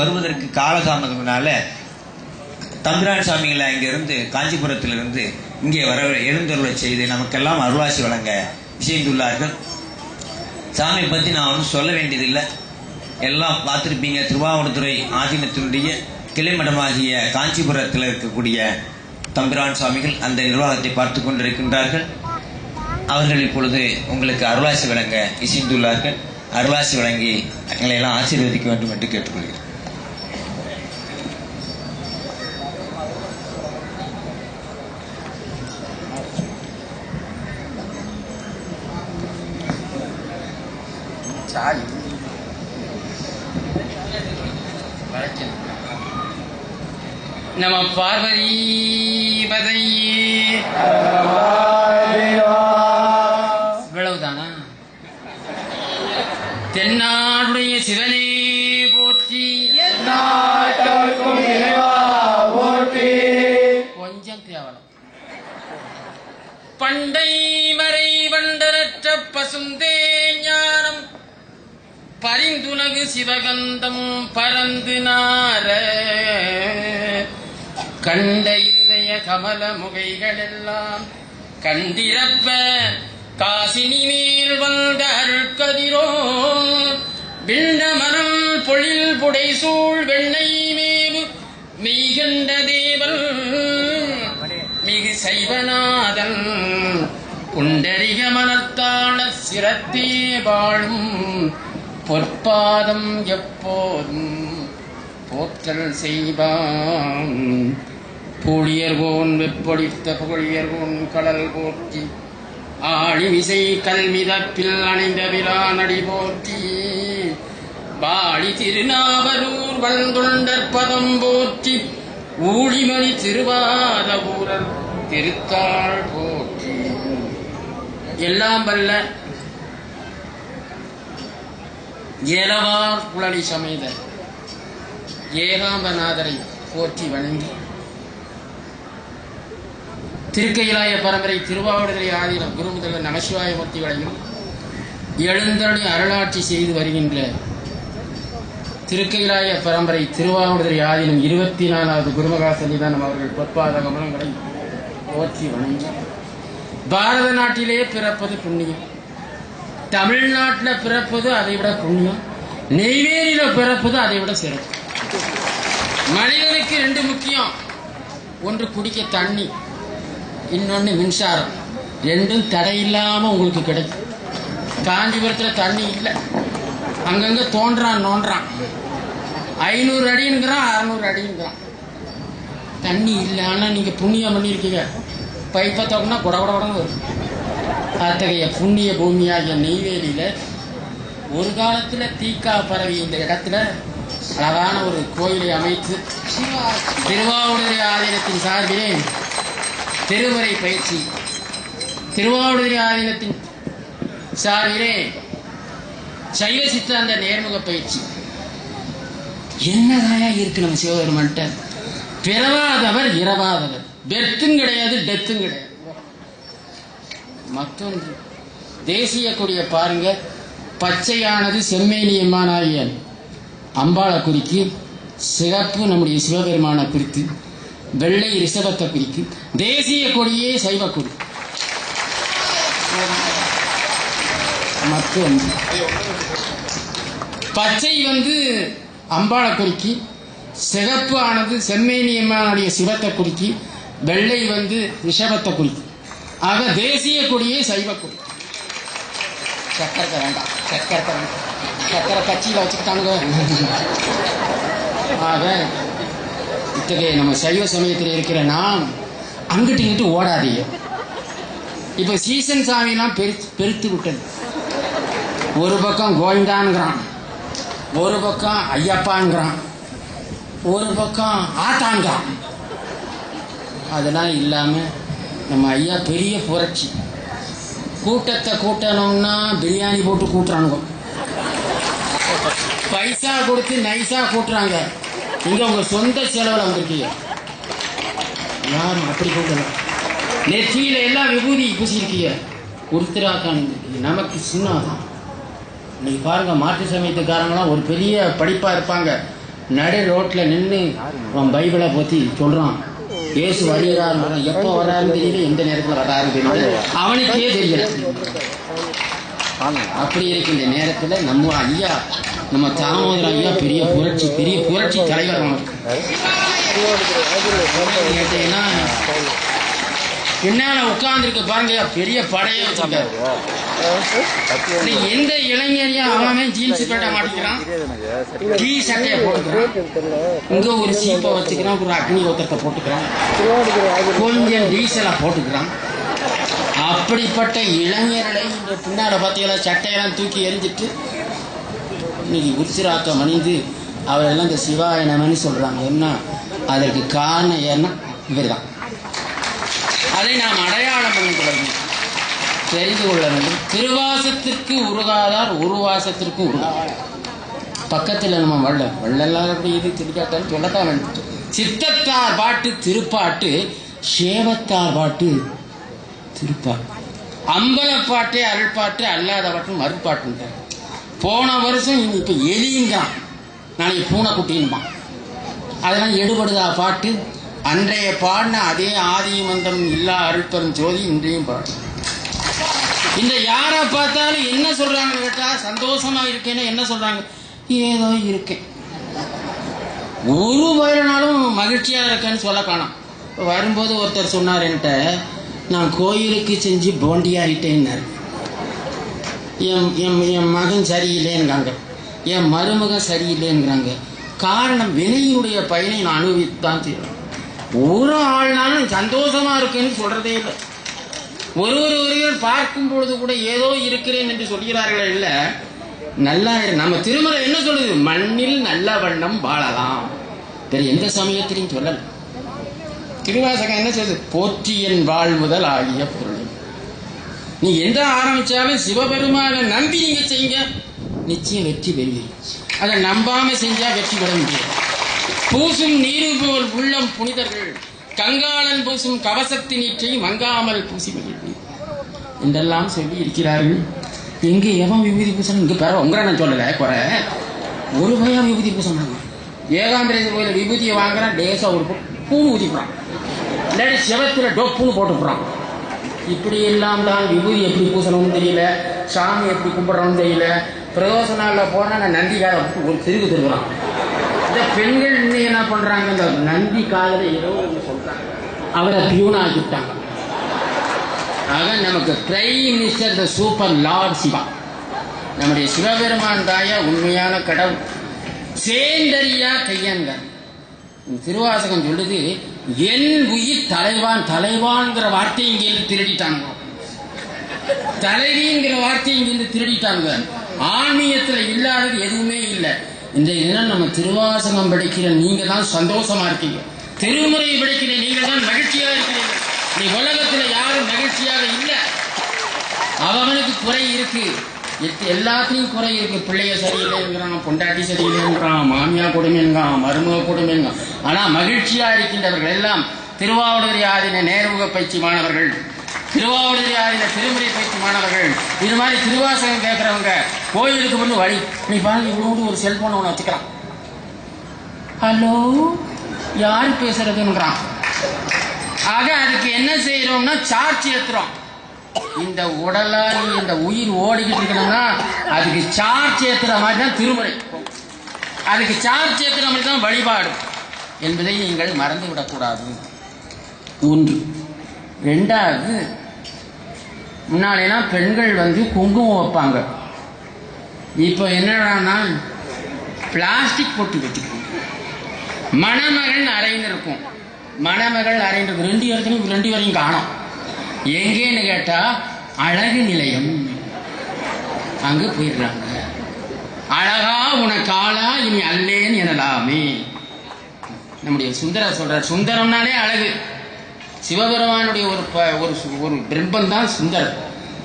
வருவதற்கு காலதாமதம்னால தம்பிரான் சாமிகளை அங்கிருந்து காஞ்சிபுரத்திலிருந்து இங்கே வர எழுந்தருளை செய்து நமக்கெல்லாம் அருளாசி வழங்க இசைந்துள்ளார்கள் சாமியை பற்றி நான் ஒன்றும் சொல்ல வேண்டியதில்லை. எல்லாம் பார்த்துருப்பீங்க. திருவாவூர்துறை ஆதீனத்தினுடைய கிளைமடமாகிய காஞ்சிபுரத்தில் இருக்கக்கூடிய தம்பிரான் சுவாமிகள் அந்த நிர்வாகத்தை பார்த்து கொண்டிருக்கின்றார்கள். அவர்கள் இப்பொழுது உங்களுக்கு அருளாசி வழங்க இசைந்துள்ளார்கள். அருளாசி வழங்கி எங்களை எல்லாம் ஆசீர்வதிக்க வேண்டும் என்று கேட்டுக்கொள்கிறேன். சாய் நம பார்வதி பதையே. இவ்வளவுதானா? தென்னாடுடைய சிவகந்தம் பறந்து நார. கண்ட இருதய கமல முகைகளெல்லாம் கண்டிரப்ப. காசினி மேல் வந்த அருட்கதிரோ விண்ண மரம் பொழில் புடை சூழ் வெண்ணை மேவு. மெய்கண்ட தேவன் மிகு சைவநாதன். புண்டரிக மனத்தாள சிரத்தே வாழும். பொற்பாதம் எப்போதும் போற்றல் செய்வான். பூழியர்கோன் வெப்பொழித்த புகழியர்கோன் கடல் போற்றி ஆழிமிசை கல்மிதப்பில் அணைந்த விரானடி போற்றி பாடி திருநாவரூர் வந்தொண்டர் பதம் போற்றி ஊழிமணி திருவாத ஊரர் திருத்தாள் போற்றி. எல்லாம் வல்ல ஏலவார் புலனி சமேத. ஏகாம்பநாதரை போற்றி வணங்கி. திருக்கையிலாய பரம்பரை திருவாவடுதுறை ஆதீனம் குருமுதல்வர் நமசிவாய மூர்த்திகளையும் எழுந்தருளி அருளாட்சி செய்து வருகின்ற திருக்கையிலாய பரம்பரை திருவாவடுதுறை ஆதீனம் இருபத்தி நாலாவது குருமகா சன்னிதானம் அவர்கள் பொற்பாத கமலங்களை போற்றி வணங்கி. பாரத நாட்டிலே பிறப்பது புண்ணியம். தமிழ்நாட்டில் பிறப்பது அதை விட புண்ணியம் நெய்வேலியில் பிறப்பது அதை விட சிறப்பு. மனிதனுக்கு ரெண்டு முக்கியம். ஒன்று குடிக்க தண்ணி இன்னொன்று மின்சாரம். ரெண்டும் தடையில்லாமல் உங்களுக்கு கிடைக்கும். காஞ்சிபுரத்தில் தண்ணி இல்லை. அங்கங்கே தோன்றான் நோன்றான். ஐநூறு அடிங்கிறான் அறநூறு அடிங்கிறான் தண்ணி இல்லை ஆனால் நீங்கள் புண்ணியம் பண்ணியிருக்கீங்க பைப்பை தோக்கினா குட குட குடன்னு வரும். அத்தகைய புண்ணிய பூமியாகிய நெய்வேலியில் ஒரு காலத்தில் தீக்கா பரவி இந்த இடத்துல அழகான ஒரு கோயிலை அமைத்து திருவாவூடுதுறை ஆதீனத்தின் சார்பிலே திருமுறை பயிற்சி. திருவாவூடுதுறை ஆதீனத்தின் சார்பிலே சைவ சித்தாந்த நேர்முக பயிற்சி. என்னதாயா இருக்கு நம்ம சிவபெருமான்கிட்ட பிறவாதவர் இரவாதவர் பெர்த்தும் கிடையாது டெத்தும் கிடையாது. மற்றொன்று. தேசிய கொடியை பாருங்க. பச்சையானது செம்மேனியம்மானாகிய அம்பாளை குறிக்கு சிகப்பு நம்முடைய சிவபெருமானை குறித்து வெள்ளை ரிஷபத்தை குறிக்கு தேசிய கொடியே சைவ கொடி மற்றொன்று. பச்சை வந்து அம்பாளை குறிக்கி சிகப்பு ஆனது செம்மேனியம்மானுடைய சிவத்தை குறிக்கி வெள்ளை வந்து ரிஷபத்தை குறிக்கு. ஆக தேசிய கொடியே சைவ கொடி. சக்கரத்தை வேண்டாம். சக்கரத்தை வேண்டாம். சக்கரை கட்சியில் வச்சுக்கிட்டானுங்க. ஆக இத்தகைய நம்ம சைவ சமயத்தில் இருக்கிற நாம் அங்கிட்டு இங்கிட்டு ஓடாதீங்க. இப்போ சீசன் சாமியெல்லாம் பெரு பெருத்து விட்டது. ஒரு பக்கம் கோவிந்தான்கிறான். ஒரு பக்கம் ஐயப்பான்கிறான். ஒரு பக்கம் ஆத்தான்கிறான். அதெல்லாம் இல்லாமல் நம்ம ஐயா பெரிய புரட்சி. கூட்டத்தை கூட்டணும்னா பிரியாணி போட்டு கூட்டுறானுங்க பைசா கொடுத்து நைஸா கூட்டுறாங்க. இங்க உங்க சொந்த செலவில் வந்திருக்கீங்க யாரும் அப்படி கூட்டல நெற்றியில எல்லாம் விபூதி பூசியிருக்கீங்க உருத்திராக்கான் நமக்கு சின்னாதான் இன்னைக்கு பாருங்க மாற்று சமயத்துக்காரங்களாம் ஒரு பெரிய படிப்பா இருப்பாங்க. நடு ரோட்ல நின்று அவன் பைபிளை பற்றி சொல்றான். இயேசு வருகிறார் எப்போ வர்றாருன்னு தெரியல எந்த நேரத்துல வர்றாருன்னு தெரியல. அவனுக்கே தெரியல. அப்படி இருக்கின்ற நேரத்துல நம்ம ஐயா நம்ம தாமோதர ஐயா பெரிய புரட்சி பெரிய புரட்சி தலைவர் நமக்கு கேட்டீங்கன்னா பின்னால உட்கார்ந்துருக்க பாருங்க பெரிய படையை வச்சிருக்காரு. எந்த இளைஞரையும் அவனே ஜீன்ஸ் பேட்ட மாட்டிக்கிறான்? டீ சட்டையை போட்டுக்கிறான். இங்க ஒரு சீப்பை வச்சுக்கிறான் ஒரு அக்னி ஒத்தத்தை போட்டுக்கிறான். கொஞ்சம் டீசலை போட்டுக்கிறான். அப்படிப்பட்ட இளைஞர்களை இந்த பின்னால பார்த்தீங்களா சட்டையெல்லாம் தூக்கி எரிஞ்சிட்டு இன்னைக்கு உச்சிராக்கம் அணிந்து அவரெல்லாம் இந்த சிவா நமன்னு சொல்றாங்க. என்ன? அதற்கு காரணம் ஏன்னா இவர்தான். அதை நாம் அடையாளம் பண்ணிக் கொள்ள வேண்டும் தெரிந்து கொள்ள வேண்டும். திருவாசத்திற்கு உருகாதார் உருவாசத்திற்கு உருகாதார் பக்கத்தில் நம்ம வள்ள வள்ளலார் அப்படி இது திருக்காட்டாலும் சொல்லத்தான் வேண்டும். சித்தத்தார் பாட்டு திருப்பாட்டு சேவத்தார் பாட்டு திருப்பாட்டு. அம்பலப்பாட்டே அருள்பாட்டு அல்லாத பாட்டு போன வருஷம் இனி இப்போ எலிங்கிறான் நாளைக்கு பூனைக்குட்டின்பான் அதெல்லாம் எடுபடுதா பாட்டு? அன்றைய பாடின அதே ஆதி மந்தம் இல்லா அருள்பெரும் ஜோதி இன்றையும் பாடு. இந்த யாரை பார்த்தாலும் என்ன சொல்றாங்க கேட்டா சந்தோஷமா இருக்கேன்னு என்ன சொல்றாங்க? ஏதோ இருக்கேன். ஒரு வயனாலும் மகிழ்ச்சியா இருக்கேன்னு சொல்ல காணும். வரும்போது ஒருத்தர் சொன்னார் என்கிட்ட நான் கோயிலுக்கு செஞ்சு போண்டி ஆயிட்டேன்னாரு என் என் என் மகன் சரியில்லைங்கிறாங்க என் மருமகன் சரியில்லைங்கிறாங்க காரணம் வினையுடைய பயனை நான் அனுபவித்தான் தீரும். ஒரு ஆள்னாலும் சந்தோஷமா இருக்குன்னு சொல்றதே இல்லை. ஒரு ஒருவர் பார்க்கும் பொழுது கூட ஏதோ இருக்கிறேன் என்று சொல்கிறார்கள் இல்ல. நல்லா நம்ம திருமலை என்ன சொல்லுது? மண்ணில் நல்ல வண்ணம் வாழலாம். வேற எந்த சமயத்திலையும் சொல்லல. திருவாசகம் என்ன சொல்லுது? போற்றியன் வாழ்முதல் ஆகிய பொருள். நீ எந்த ஆரம்பிச்சாலும் சிவபெருமான நம்பி நீங்க செய்யுங்க. நிச்சயம் வெற்றி பெறுவீங்க அதை நம்பாம செஞ்சா வெற்றி பெற முடியாது. பூசும் நீரு போல் உள்ளம் புனிதர்கள் கங்காளன் பூசும் கவசத்தினீற்றை மங்காமல் பூசி மகிழ்வு என்றெல்லாம் சொல்லி இருக்கிறார்கள். எங்கே எவன் விபூதி பூசணும்? இங்கே பெற உங்களை நான் சொல்லலை குறை. ஒரு பையன் விபூதி பூசணும். ஏகாந்திரேசர் கோயில் விபூதியை வாங்குறான் லேசாக ஒரு பூ- ஊதிக்கிறான் இல்லாட்டி சிவத்தில் டொப்புன்னு போட்டுக்கிறான் இப்படி எல்லாம் தான் விபூதி எப்படி பூசணும்னு தெரியல சாமி எப்படி கும்பிட்றோம்னு தெரியல. பிரதோஷ நாளில் போனால் நான் நந்திக்கார ஒரு திருகு திருக்குறான் அதை பெண்கள் இன்னும் என்ன பண்றாங்க இந்த நந்தி காலில் இரவு சொல்றாங்க. அவரை பியூன் ஆக்கிட்டாங்க. ஆக நமக்கு prime minister the super lord Shiva நம்முடைய சிவபெருமான் தாயா உண்மையான கடவுள். சேந்தரியா கையங்க திருவாசகம் சொல்லுது என் உயிர் தலைவான் தலைவான்ங்கிற வார்த்தையை இங்கிருந்து திருடிட்டாங்க தலைவிங்கிற வார்த்தையை இங்கிருந்து திருடிட்டாங்க ஆன்மீகத்தில் இல்லாதது எதுவுமே இல்லை. இன்றைய தினம் நம்ம திருவாசகம் படிக்கிற நீங்க தான் சந்தோஷமா இருக்கீங்க. திருமுறை படிக்கிற நீங்க தான் மகிழ்ச்சியா இருக்கிறீங்க நீ உலகத்துல யாரும் மகிழ்ச்சியாக இல்லை. அவனுக்கு குறை இருக்கு. எல்லாத்தையும் எல்லாத்துலயும் குறை இருக்கு. பிள்ளைய சரியில்லைங்கிறான் பொண்டாட்டி சரியில்லைங்கிறான் மாமியா கொடுமைங்கிறான் மருமக கொடுமைங்கிறான். ஆனா மகிழ்ச்சியா இருக்கின்றவர்கள் எல்லாம் திருவாவூர் ஆதின நேர்முக பயிற்சி மாணவர்கள். திருவாவூர் ஆதின திருமுறை பயிற்சி மாணவர்கள் இது மாதிரி திருவாசகம் கேட்கறவங்க கோயிலுக்கு வந்து வழி. நீ பாருங்க இவ்வளோ ஒரு செல்போன் ஒன்று வச்சுக்கிறான். ஹலோ? யார் பேசுறதுன்றான். ஆக அதுக்கு என்ன செய்யறோம்னா சார்ஜ் ஏத்துறோம். இந்த உடலால் இந்த உயிர் ஓடிக்கிட்டு இருக்கணும்னா அதுக்கு சார்ஜ் ஏத்துற மாதிரி தான் திருமுறை அதுக்கு சார்ஜ் ஏத்துற மாதிரி தான் வழிபாடு. என்பதை நீங்கள் மறந்து விடக்கூடாது ஒன்று. ரெண்டாவது முன்னாடிலாம் பெண்கள் வந்து குங்குமம் வைப்பாங்க. இப்போ என்னடானா பிளாஸ்டிக் போட்டு வச்சுக்கணும் மணமகள் அறைன்னு இருக்கும். மணமகள் அறைன்னு இருக்கும். ரெண்டு இடத்துலையும் ரெண்டு வரையும் காணும். எங்கேன்னு கேட்டால் அழகு நிலையம். அங்கே போயிடுறாங்க. அழகா உனக்கு இனி அல்லேன்னு எனலாமே நம்முடைய சுந்தர சொல்றார் சுந்தரம்னாலே அழகு. சிவபெருமானுடைய ஒரு ப- ஒரு ஒரு பிம்பம் தான்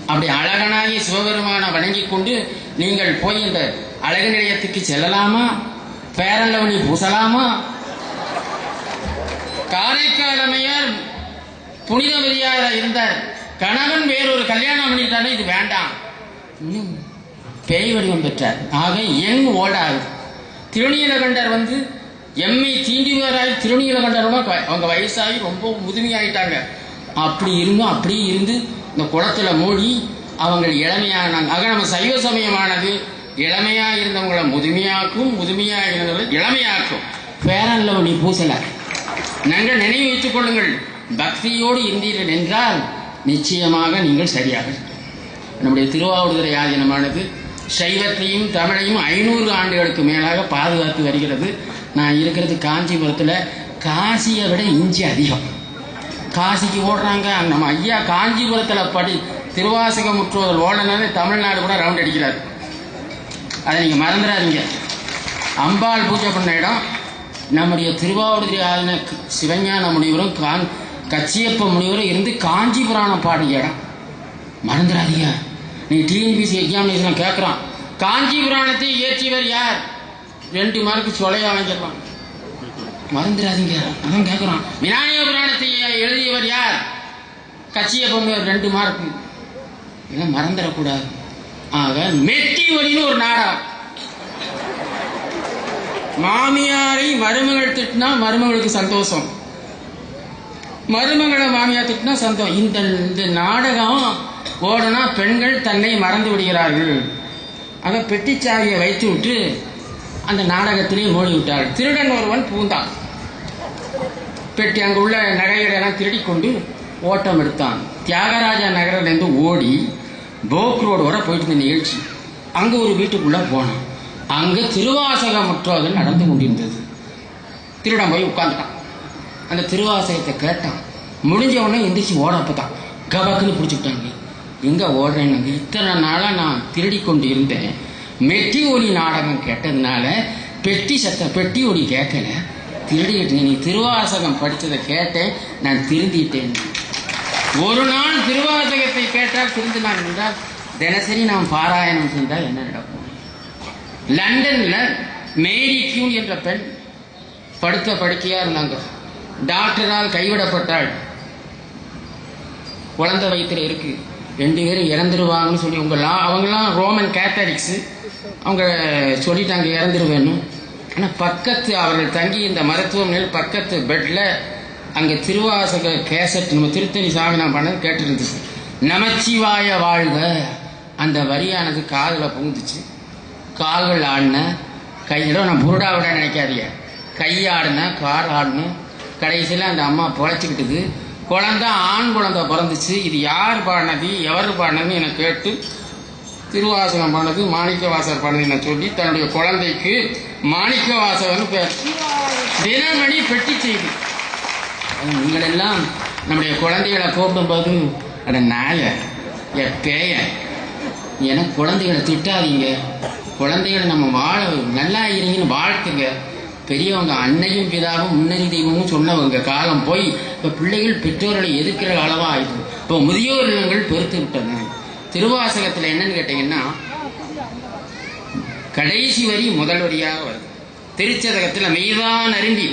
அப்படி அழகனாகி சிவபெருமானை வணங்கி கொண்டு நீங்கள் போய் இந்த அழகு நிலையத்துக்கு செல்லலாமா? பேரல்லவனி பூசலாமா? காரைக்காலமையார் புனித வரியார இருந்தார். கணவன் வேறொரு கல்யாணம் பண்ணிட்டானே இது வேண்டாம். பேய் வடிவம் பெற்றார். ஆக எங் ஓடாது. திருநீலகண்டர் வந்து எம்மை தீண்டிவராய் திருநீலகண்டனோட க- அவங்க வயசாகி ரொம்ப முதுமையாயிட்டாங்க. அப்படி இருந்தும் அப்படியே இருந்து இந்த குளத்துல மூடி அவங்க இளமையானாங்க. ஆக நம்ம சைவ சமயமானது இளமையாக இருந்தவங்களை முதுமையாக்கும் முதுமையாக இருந்தவங்களை இளமையாக்கும். ஃபேரன் நீ பூசலை. நாங்கள் நினைவு வைத்துக் கொள்ளுங்கள். பக்தியோடு இருந்தீர்கள் என்றால் நிச்சயமாக நீங்கள் சரியாக நம்முடைய திருவாவூதுறை ஆதீனமானது சைவத்தையும் தமிழையும் ஐநூறு ஆண்டுகளுக்கு மேலாக பாதுகாத்து வருகிறது. நான் இருக்கிறது காஞ்சிபுரத்தில். காசியை விட இஞ்சி அதிகம். காசிக்கு ஓடுறாங்க. நம்ம ஐயா காஞ்சிபுரத்தில் படி திருவாசக முற்றுவதல் ஓடனாலே தமிழ்நாடு கூட ரவுண்ட் அடிக்கிறார். அதை நீங்கள் மறந்துடாதீங்க. அம்பாள் பூஜை பண்ண இடம். நம்முடைய திருவாவூதுறை ஆதின சிவஞான முனிவரும் கான் கச்சியப்ப முனிவரும் இருந்து காஞ்சிபுராணம் பாடிய இடம். மறந்துடாதீங்க. நீ டிஎன்பிசி எக்ஸாமினேஷன் கேட்குறான் காஞ்சி புராணத்தை இயற்றியவர் யார்? ரெண்டு மார்க்கு சொலையா வாங்கிடலாம் மறந்துடாதீங்க. அதான் கேட்குறான் விநாயக புராணத்தை எழுதியவர் யார்? கட்சியை பொங்கல் ரெண்டு மார்க்கு இதெல்லாம் மறந்துடக்கூடாது. ஆக மெட்டி வழின்னு ஒரு நாடா. மாமியாரை மருமகள் திட்டினா மருமகளுக்கு சந்தோஷம். மருமகளை மாமியார் திட்டினா சந்தோஷம். இந்த இந்த நாடகம் ஓடனா பெண்கள் தன்னை மறந்து விடுகிறார்கள். அதை பெட்டிச்சாவியை வைத்து விட்டு அந்த நாடகத்திலே மூடி விட்டாள் திருடன் ஒருவன் பூந்தான். பெட்டி அங்கு உள்ள நகைகளை எல்லாம் திருடி கொண்டு ஓட்டம் எடுத்தான். தியாகராஜா நகரிலிருந்து ஓடி போக் ரோடு வர போயிட்டு இருந்த நிகழ்ச்சி. அங்கே ஒரு வீட்டுக்குள்ள போனான். அங்கே திருவாசக முற்றோதல் நடந்து கொண்டிருந்தது. திருடன் போய் உட்காந்துட்டான் அந்த திருவாசகத்தை கேட்டான். முடிஞ்ச உடனே எந்திரிச்சு ஓட அப்பதான் கபக்குன்னு பிடிச்சிக்கிட்டாங்க எங்கே ஓடுறேன்னு இத்தனை நாளாக நான் திருடி கொண்டு இருந்தேன் மெட்டி ஒலி நாடகம் கேட்டதுனால பெட்டி சத்தம் பெட்டி ஒலி கேட்கல. திருடிக்கிட்டேன் நீ திருவாசகம் படித்ததை கேட்டேன் நான் திருந்திட்டேன். ஒரு நாள் திருவாசகத்தை கேட்டால் திருந்தினான் என்றால் தினசரி நாம் பாராயணம் செய்தால் என்ன நடக்கும்? லண்டனில் மேரி கியூன் என்ற பெண் படுத்த படுக்கையாக இருந்தாங்க டாக்டரால் கைவிடப்பட்டாள். குழந்தை வயிற்றில் இருக்குது ரெண்டு பேரும் இறந்துருவாங்கன்னு சொல்லி உங்களாம் அவங்களாம் ரோமன் கேத்தலிக்ஸ் அவங்க சொல்லிட்டாங்க இறந்துருவேன்னு. ஆனால் பக்கத்து அவர்கள் தங்கி இந்த மருத்துவமனையில் பக்கத்து பெட்டில் அங்கே திருவாசக கேசட் நம்ம திருத்தணி சாமி நான் பண்ணது கேட்டுருந்துச்சு. நமச்சிவாய வாழ்க. அந்த வரியானது காதில் புகுந்துச்சு. கால்கள் ஆடின. கையில நான் புருடா விட நினைக்காதீங்க. கை ஆடினேன் கால் ஆடின. கடைசியில் அந்த அம்மா பொழைச்சிக்கிட்டுது. குழந்தை ஆண் குழந்தை பிறந்துச்சு. இது யார் பாடினது எவர் பாடினதுன்னு எனக்கு கேட்டு திருவாசகம் பாடினது மாணிக்க வாசகர் பாடினது என சொல்லி தன்னுடைய குழந்தைக்கு மாணிக்க வாசகர்னு பேர். தினமணி பெட்டி செய்தி. நீங்கள் எல்லாம் நம்முடைய குழந்தைகளை கூப்பிடும்போது அட நாய எ பேய என குழந்தைகளை திட்டாதீங்க. குழந்தைகளை நம்ம வாழ நல்லா இருங்கன்னு வாழ்த்துங்க. பெரியவங்க அன்னையும் பிதாவும் முன்னறி தெய்வமும் சொன்னவங்க காலம் போய் இப்போ பிள்ளைகள் பெற்றோர்களை எதிர்க்கிற அளவா ஆயிடுது. இப்போ முதியோர் இல்லங்கள் பெருத்து விட்டன திருவாசகத்தில் என்னன்னு கேட்டீங்கன்னா கடைசி வரி முதல் வரியாக வருது. திருச்சதகத்தில் மெய்தான் அரும்பி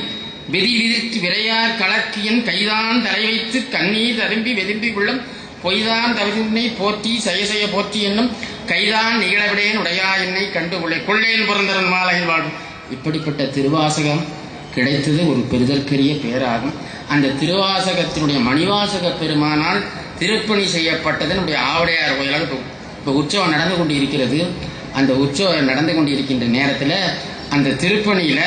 வெதி விதித்து விரையார் கலக்கியன் கைதான் தலை வைத்து கண்ணீர் அரும்பி வெதும்பி உள்ளம் பொய்தான் தவிர்னை போற்றி செய்ய செய்ய போற்றி என்னும் கைதான் நிகழவிடேன் உடையா என்னை கண்டு கொள்ளை கொள்ளேன் பிறந்தரன் மாலையில் வாடும் இப்படிப்பட்ட திருவாசகம் கிடைத்தது ஒரு பெறுதற்கரிய பேராகும். அந்த திருவாசகத்தினுடைய மணிவாசக பெருமானால் திருப்பணி செய்யப்பட்டது நம்முடைய ஆவடையார் கோயிலாக இப்போ இப்போ உற்சவம் நடந்து கொண்டு இருக்கிறது அந்த உற்சவம் நடந்து கொண்டு இருக்கின்ற நேரத்தில் அந்த திருப்பணியில்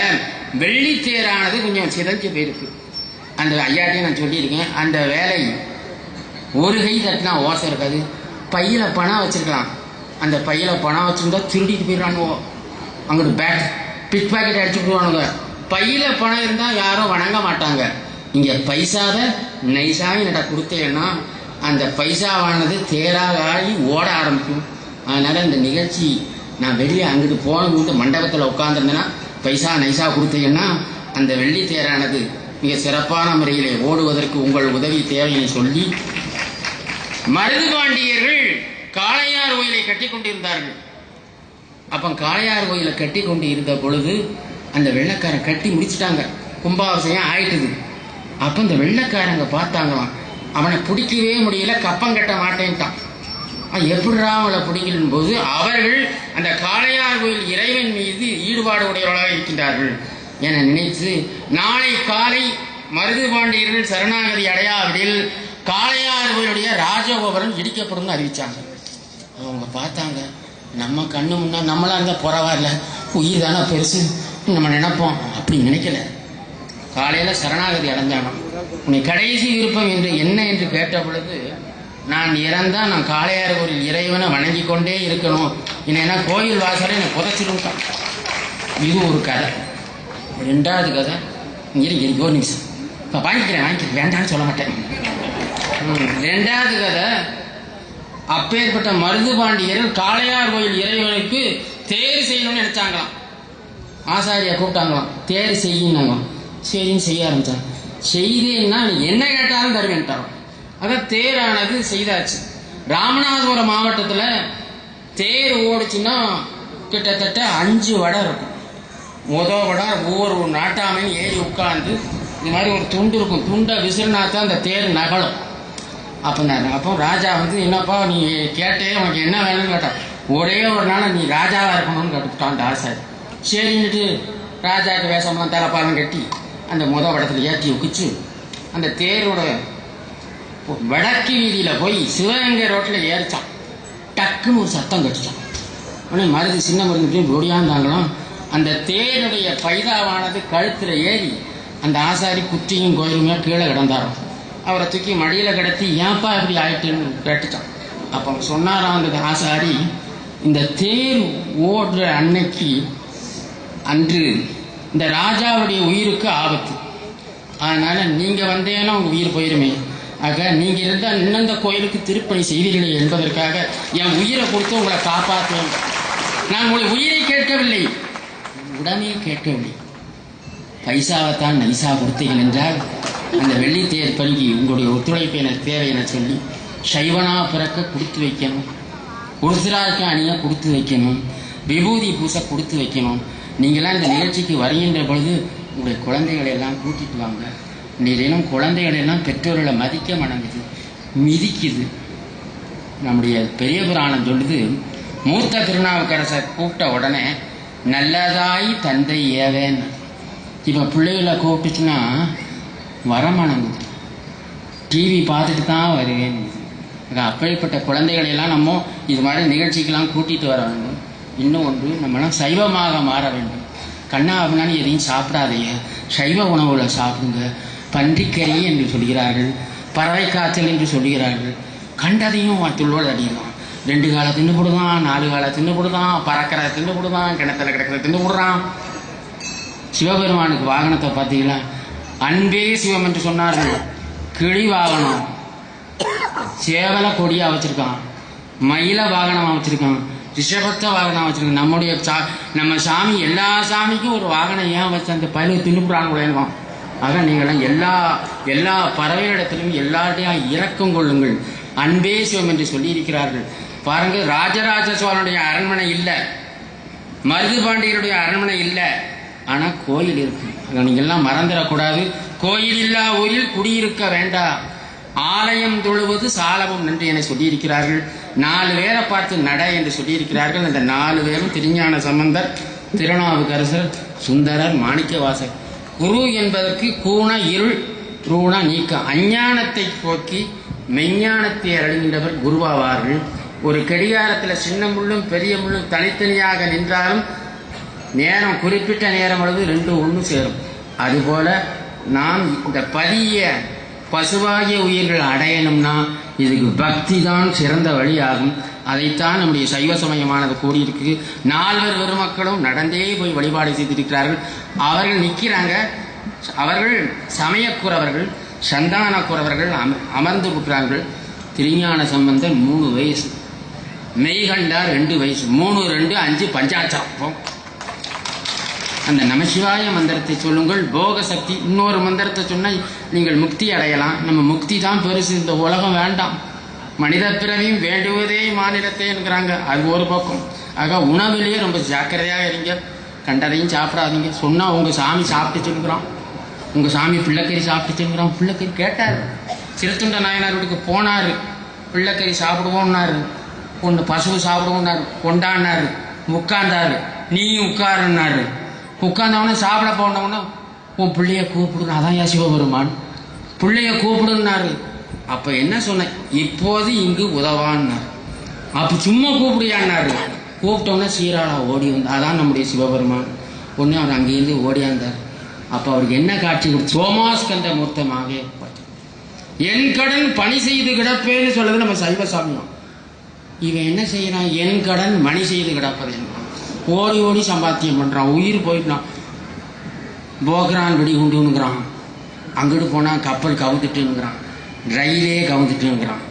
வெள்ளித்தேரானது கொஞ்சம் சிதைஞ்சு போயிருக்கு. அந்த ஐயாட்டையும் நான் சொல்லியிருக்கேன் அந்த வேலை ஒரு கை தட்டினா ஓசை இருக்காது. பையில் பணம் வச்சுருக்கலாம். அந்த பையில் பணம் வச்சுருந்தா திருடிட்டு போயிடறானுவோ. அங்கிட்டு பேக் பிக் பாக்கெட் அடிச்சு விடுவானுங்க பையில பணம் இருந்தால் யாரும் வணங்க மாட்டாங்க. இங்க பைசாத நைஸாக என்னடா கொடுத்தேன்னா அந்த பைசாவானது தேராக ஆகி ஓட ஆரம்பிக்கும். அதனால இந்த நிகழ்ச்சி நான் வெளியே அங்கிட்டு போனவங்க மண்டபத்தில் உட்காந்துருந்தேன்னா பைசா நைசா கொடுத்தீங்கன்னா அந்த வெள்ளி தேரானது மிக சிறப்பான முறையிலே ஓடுவதற்கு உங்கள் உதவி தேவையை சொல்லி மருதுபாண்டியர்கள் காளையார் கோயிலை கட்டி கொண்டிருந்தார்கள். அப்போ காளையார் கோயிலை கட்டி கொண்டு இருந்த பொழுது அந்த வெள்ளைக்காரன் கட்டி முடிச்சிட்டாங்க. கும்பாபிஷேகம் ஆயிட்டுது. அப்போ இந்த வெள்ளக்காரங்க பார்த்தாங்களாம் அவனை பிடிக்கவே முடியல கப்பம் கட்ட மாட்டேன்ட்டான். அவன் எப்படிடா அவளை பிடிக்கணும் போது அவர்கள் அந்த காளையார் கோயில் இறைவன் மீது ஈடுபாடு உடையவர்களாக இருக்கின்றார்கள். என நினைத்து நாளை காலை மருது பாண்டியர்கள் சரணாகதி அடையாவிடில் கோயிலுடைய ராஜகோபுரம் இடிக்கப்படும் அறிவிச்சாங்க. அவங்க பார்த்தாங்க நம்ம கண்ணு முன்னா நம்மளா இருந்தால் பரவாயில்ல உயிர் தானே பெருசு? நம்ம நினைப்போம். அப்படி நினைக்கல. காலையில் சரணாகதி அடைஞ்சானோ உன்னை கடைசி விருப்பம் என்று என்ன என்று கேட்ட பொழுது நான் இறந்தால் நான் காளையார் கோயில் இறைவனை வணங்கி கொண்டே இருக்கணும். என்ன கோயில் வாசலை என்னை புதைச்சிருக்கான் இது ஒரு கதை. ரெண்டாவது கதை இரு இருக்கு ஒரு நிமிஷம். இப்போ வாங்கிக்கிறேன் வாங்கிக்கிறேன். வேண்டாம்னு சொல்ல மாட்டேன். ரெண்டாவது கதை அப்பேற்பட்ட மருது பாண்டியர்கள் காளையார் கோயில் இறைவனுக்கு தேர் செய்யணும்னு நினைச்சாங்களாம் ஆசாரியா கூப்பிட்டாங்களாம். தேர் செய்யினாங்களாம். சரின்னு செய்ய ஆரம்பிச்சாங்க. செய்தேன்னா நீ என்ன கேட்டாலும் தருவேன்ட்டாரோ அதான் தேரானது செய்தாச்சு. ராமநாதபுரம் மாவட்டத்தில் தேர் ஓடுச்சுன்னா கிட்டத்தட்ட அஞ்சு வடை இருக்கும். முத வடை ஒவ்வொரு நாட்டாமையும் ஏறி உட்காந்து இந்த மாதிரி ஒரு துண்டு இருக்கும். துண்டை விசிறினா தான் அந்த தேர் நகலும் அப்படின்னாரு. அப்போ ராஜா வந்து என்னப்பா நீ கேட்டே உனக்கு என்ன வேணும்னு கேட்டான் ஒரே ஒரு நாள் நீ ராஜாவாக இருக்கணும்னு கேட்டுட்டான் அந்த ஆசை சரின்னுட்டு ராஜாவுக்கு வேஷம்லாம் தலைப்பாலம் கட்டி அந்த முத படத்தில் ஏற்றி உக்கிச்சு அந்த தேரோட வடக்கு வீதியில் போய் சிவகங்கை ரோட்டில் ஏறிச்சான். டக்குன்னு ஒரு சத்தம் கட்டிச்சான். உடனே மருது சின்ன மருந்து ஒடியாந்தாங்களாம் அந்த தேருடைய பைதாவானது கழுத்தில் ஏறி அந்த ஆசாரி குத்தியும் கோயிலுமே கீழே கிடந்தாராம். அவரை தூக்கி மடியில் கிடத்தி ஏன்ப்பா இப்படி ஆயிட்டுன்னு கேட்டுட்டான். அப்போ சொன்னாராம் அந்த ஆசாரி இந்த தேர் ஓடுற அன்னைக்கு அன்று இந்த ராஜாவுடைய உயிருக்கு ஆபத்து. அதனால் நீங்கள் வந்தேன்னா உங்கள் உயிர் போயிருமே. ஆக நீங்கள் இருந்தால் இன்னந்த கோயிலுக்கு திருப்பணி செய்வீர்களே என்பதற்காக என் உயிரை கொடுத்து உங்களை காப்பாற்றுவேன் நான் உங்களை உயிரை கேட்கவில்லை. உடனே கேட்கவில்லை. பைசாவைத்தான் நைசா கொடுத்தீர்கள் என்றால் அந்த வெள்ளி தேர் பணிக்கு உங்களுடைய ஒத்துழைப்பு எனக்கு தேவை என சொல்லி சைவனாக பிறக்க கொடுத்து வைக்கணும். உருசிராய்க்கு அணியாக கொடுத்து வைக்கணும். விபூதி பூசை கொடுத்து வைக்கணும். நீங்களாம் இந்த நிகழ்ச்சிக்கு வருகின்ற பொழுது உங்களுடைய குழந்தைகளை எல்லாம் கூட்டிட்டு வாங்க. நீங்களும் குழந்தைகளெல்லாம் பெற்றோர்களை மதிக்க மணங்குது மிதிக்குது. நம்முடைய பெரிய புராணம் சொல்லுது மூத்த திருநாவுக்கரசர் கூப்பிட்ட உடனே நல்லதாய் தந்தை ஏவேன். இப்போ பிள்ளைகளை கூப்பிட்டுச்சுன்னா வரமானது. டிவி பார்த்துட்டு தான் வருவேன். அப்படிப்பட்ட குழந்தைகளையெல்லாம் நம்ம இது மாதிரி நிகழ்ச்சிக்கெல்லாம் கூட்டிகிட்டு வர வேண்டும். இன்னும் ஒன்று நம்மளாம் சைவமாக மாற வேண்டும். கண்ணா அப்படின்னா எதையும் சாப்பிடாதீங்க. சைவ உணவுகளை சாப்பிடுங்க. பன்றிக்கறி என்று சொல்கிறார்கள். பறவை காய்ச்சல் என்று சொல்கிறார்கள். கண்டதையும் துள்ளோடு அடிக்கலாம் ரெண்டு காலை தின்னு போடுதான் நாலு காலை தின்னு போடுதான் பறக்கிற தின்னு போடுதான் கிணத்துல கிடக்கிற தின்னு போடுறான். சிவபெருமானுக்கு வாகனத்தை பார்த்தீங்களா? அன்பே சிவம் என்று சொன்னார்கள். கிளி வாகனம். சேவல கொடியா வச்சிருக்கான். மயில வாகனமா வச்சிருக்கான். ரிஷபத்த வாகனம் வச்சிருக்கான். நம்முடைய சா- நம்ம சாமி எல்லா சாமிக்கும் ஒரு வாகனம் ஏன் வச்சு அந்த பயில தின்னுப்புறாங்க ஆக நீங்கள் எல்லா எல்லா பறவைகளிடத்திலும் எல்லார்டையும் இறக்கம் கொள்ளுங்கள். அன்பே சிவம் என்று சொல்லியிருக்கிறார்கள். பாருங்க ராஜராஜ சோழனுடைய அரண்மனை இல்லை. மருது பாண்டியருடைய அரண்மனை இல்லை. ஆனால் கோயில் இருக்கும் அதை நீங்க எல்லாம் மறந்துடக்கூடாது. கோயில் இல்லா ஊரில் குடியிருக்க வேண்டாம். ஆலயம் தொழுவது சாலமும் நன்றி என சொல்லியிருக்கிறார்கள். நாலு பேரை பார்த்து நட என்று சொல்லியிருக்கிறார்கள். அந்த நாலு பேரும் திருஞான சம்பந்தர் திருநாவுக்கரசர் சுந்தரர் மாணிக்கவாசர். குரு என்பதற்கு கூண இருள் ரூண நீக்கம் அஞ்ஞானத்தை போக்கி மெஞ்ஞானத்தை அடைகின்றவர் குருவாவார்கள். ஒரு கடிகாரத்தில் சின்ன முள்ளும் பெரிய முள்ளும் தனித்தனியாக நின்றாலும் நேரம் குறிப்பிட்ட நேரம் அளவு ரெண்டு ஒன்று சேரும். அதுபோல் நாம் இந்த பதிய பசுவாகிய உயிர்கள் அடையணும்னா இதுக்கு பக்தி தான் சிறந்த வழியாகும். அதைத்தான் நம்முடைய சைவ சமயமானது கூடியிருக்கு நால்வர் பெருமக்களும் நடந்தே போய் வழிபாடு செய்திருக்கிறார்கள். அவர்கள் நிற்கிறாங்க அவர்கள் சமயக்குறவர்கள் சந்தானக்குறவர்கள் அம அமர்ந்து இருக்கிறார்கள் திருஞான சம்பந்தர் மூணு வயசு. மெய்கண்டார் ரெண்டு வயசு. மூணு ரெண்டு அஞ்சு பஞ்சாட்சரம் அந்த நமசிவாய மந்திரத்தை சொல்லுங்கள். போக சக்தி இன்னொரு மந்திரத்தை சொன்னால் நீங்கள் முக்தி அடையலாம். நம்ம முக்தி தான் பெருசு. இந்த உலகம் வேண்டாம். மனித பிறவியும் வேண்டுவதே மாநிலத்தை என்கிறாங்க. அது ஒரு பக்கம். ஆக உணவிலேயே ரொம்ப ஜாக்கிரதையாக இருங்க. கண்டதையும் சாப்பிடாதீங்க. சொன்னால் உங்கள் சாமி சாப்பிட்டு உங்கள் சாமி பிள்ளைக்கறி சாப்பிட்டு சொல்லுகிறான் பிள்ளைக்கறி கேட்டார். சிறுத்துண்ட நாயனார் வீட்டுக்கு போனார். பிள்ளைக்கறி சாப்பிடுவோம்னாரு. ஒன்று பசு சாப்பிடுவோம்னாரு. கொண்டாடினாரு. உட்கார்ந்தாரு. நீயும் உட்காருன்னாரு. உட்காந்தவொடனே சாப்பிட போனவனும் உன் பிள்ளைய கூப்பிடுன்னு அதான் யா சிவபெருமான் பிள்ளைய கூப்பிடுன்னாரு. அப்போ என்ன சொன்னேன் இப்போது இங்கு உதவான்னார். அப்போ சும்மா கூப்பிடியான்னாரு. கூப்பிட்டோன்னே சீராளா ஓடி வந்து அதான் நம்முடைய சிவபெருமான். உடனே அவர் அங்கேருந்து ஓடியாந்தார். அப்போ அவருக்கு என்ன காட்சி கொடுத்து சோமாஸ்கந்த மூர்த்தமாக என் கடன் பணி செய்து கிடப்பேன்னு சொல்றது நம்ம சைவ சாமியம் இவன் என்ன செய்யறான்? என் கடன் மணி செய்து கிடப்பது என்பான். ஓடி ஓடி சம்பாத்தியம் பண்ணுறான் உயிர் போயிட்டான். போக்ரான் வெடி குண்டுங்கிறான் அங்கிட்டு போனால் கப்பல் கவுத்துட்டுங்கிறான் ரயிலே கவுத்துட்டுங்கிறான்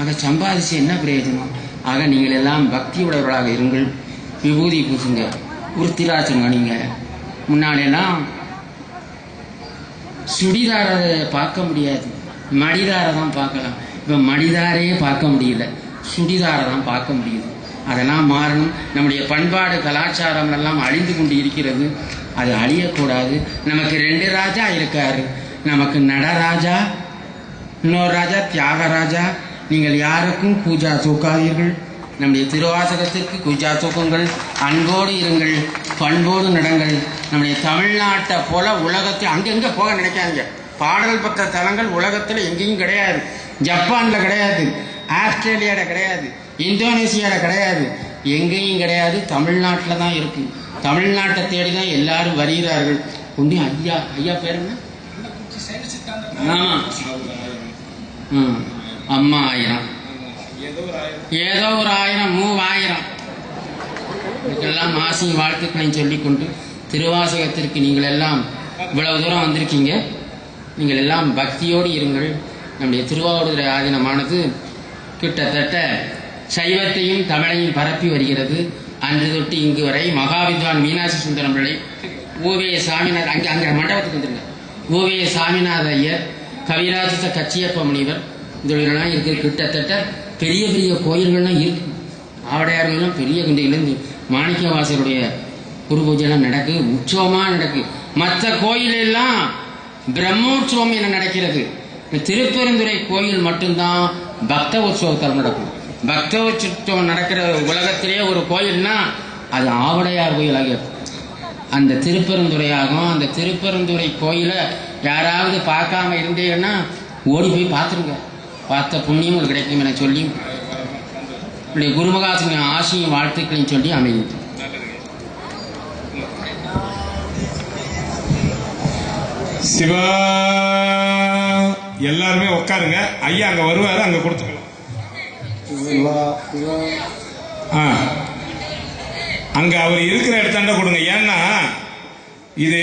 அதை சம்பாதிச்சு என்ன பிரயோஜனம்? ஆக நீங்கள் எல்லாம் பக்தி உடையவர்களாக இருங்கள். விபூதி பூசுங்க. உருத்திராட்சம் அணிங்க. முன்னாலெல்லாம் சுடிதாரை பார்க்க முடியாது. மடிதாரை தான் பார்க்கலாம். இப்போ மடிதாரையே பார்க்க முடியல. சுடிதாரை தான் பார்க்க முடியுது. அதெல்லாம் மாறணும். நம்முடைய பண்பாடு கலாச்சாரம் எல்லாம் அழிந்து கொண்டு இருக்கிறது அது அழியக்கூடாது. நமக்கு ரெண்டு ராஜா இருக்காரு. நமக்கு நடராஜா இன்னொரு ராஜா தியாகராஜா. நீங்கள் யாருக்கும் பூஜா தூக்காதீர்கள். நம்முடைய திருவாசகத்திற்கு பூஜா தூக்குங்கள். அன்போடு இருங்கள். பண்போடு நடங்கள். நம்முடைய தமிழ்நாட்டை போல உலகத்தில் அங்கெங்கே போக நினைக்காதீங்க. பாடல் பெற்ற தலங்கள் உலகத்தில் எங்கேயும் கிடையாது. ஜப்பானில் கிடையாது. ஆஸ்திரேலியாவில் கிடையாது. இந்தோனேசியாவில் கிடையாது. எங்கேயும் கிடையாது. தமிழ்நாட்டில் தான் இருக்கு. தமிழ்நாட்டை தேடி தான் எல்லாரும் வருகிறார்கள். ஒன்றும் ஐயா ஐயா பேர் என்ன? ம். அம்மா ஆயிரம். ஏதோ ஒரு ஆயிரம் மூவாயிரம். இதுக்கெல்லாம் மாசின் வாழ்த்துக்களையும் சொல்லிக்கொண்டு திருவாசகத்திற்கு நீங்கள் எல்லாம் இவ்வளவு தூரம் வந்திருக்கீங்க. நீங்கள் எல்லாம் பக்தியோடு இருங்கள். நம்முடைய திருவாவூர் ஆதீனமானது கிட்டத்தட்ட சைவத்தையும் தமிழையும் பரப்பி வருகிறது. அன்று தொட்டு இங்கு வரை மகாவித்வான் மீனாட்சி சுந்தரம் பிள்ளை ஓவிய சாமிநாத அங்கே அங்கே மண்டபத்துக்கு வந்துருங்க. ஓவிய சாமிநாத ஐயர் கவிராஜ கச்சியப்ப முனிவர் இதெல்லாம் இருக்கு. கிட்டத்தட்ட பெரிய பெரிய கோயில்கள்லாம் இருக்கு. ஆவடையார்கள்லாம் பெரிய குண்டையிலேருந்து மாணிக்க வாசருடைய குரு பூஜைலாம் நடக்கு உற்சவமாக நடக்கு. மற்ற கோயிலெல்லாம் பிரம்மோற்சவம் என நடக்கிறது. திருப்பெருந்துறை கோயில் மட்டும்தான் பக்த உற்சவத்தால் நடக்கும். பக்தவ சுற்றம் நடக்கிற உலகத்திலே ஒரு கோயில்னா அது ஆவடையார் கோயிலாக அந்த திருப்பெருந்துறையாகும். அந்த திருப்பெருந்துறை கோயிலை யாராவது பார்க்காம இருந்தீங்கன்னா ஓடி போய் பார்த்துருங்க. பார்த்த புண்ணியம் ஒரு கிடைக்கும் என சொல்லி இப்படி குருமகாசின் ஆசையும் வாழ்த்துக்களையும் சொல்லி அமையும் சிவா எல்லாருமே உட்காருங்க ஐயா அங்க வருவாரு அங்க கொடுத்துருங்க அங்க அவர் இருக்கிற இடத்தாண்ட கொடுங்க. ஏன்னா இது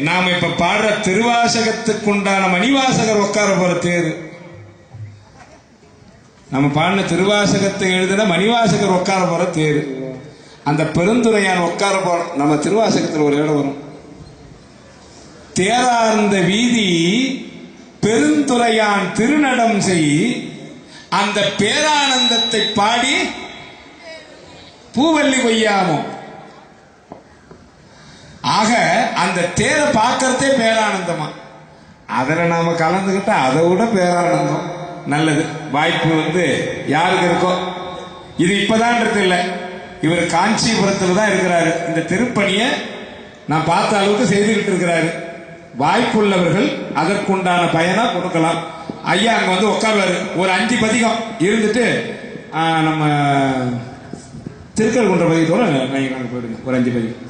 நாம இப்ப பாடுற திருவாசகத்துக்குண்டான மணிவாசகர் உட்கார போற தேர். நம்ம பாடின திருவாசகத்தை எழுதின மணிவாசகர் உட்கார போற தேர். அந்த பெருந்துரையான் உட்கார போற நம்ம திருவாசகத்தில் ஒரு இடம் வரும். தேரார்ந்த வீதி பெருந்துரையான் திருநடம் செய் அந்த பேரானந்தத்தை பாடி பூவல்லி கொய்யாமோ ஆக அந்த தேரை பார்க்கறதே பேரானந்தமா? அதில் நாம கலந்துக்கிட்டா அதை விட பேரானந்தம் நல்லது. வாய்ப்பு வந்து யாருக்கு இருக்கோ? இது இப்பதான்றது இல்லை. இவர் காஞ்சிபுரத்தில் தான் இருக்கிறாரு. இந்த திருப்பணியை நான் பார்த்த அளவுக்கு செய்துக்கிட்டு இருக்கிறாரு. வாய்ப்புள்ளவர்கள் அதற்குண்டான பயனா கொடுக்கலாம். ஐயா அங்க வந்து உட்காருவாரு ஒரு அஞ்சு பதிகம் இருந்துட்டு நம்ம நம்ம திருக்கல்குன்ற பதிகத்தோட நாங்கள் போயிடுங்க. ஒரு அஞ்சு பதிகம்.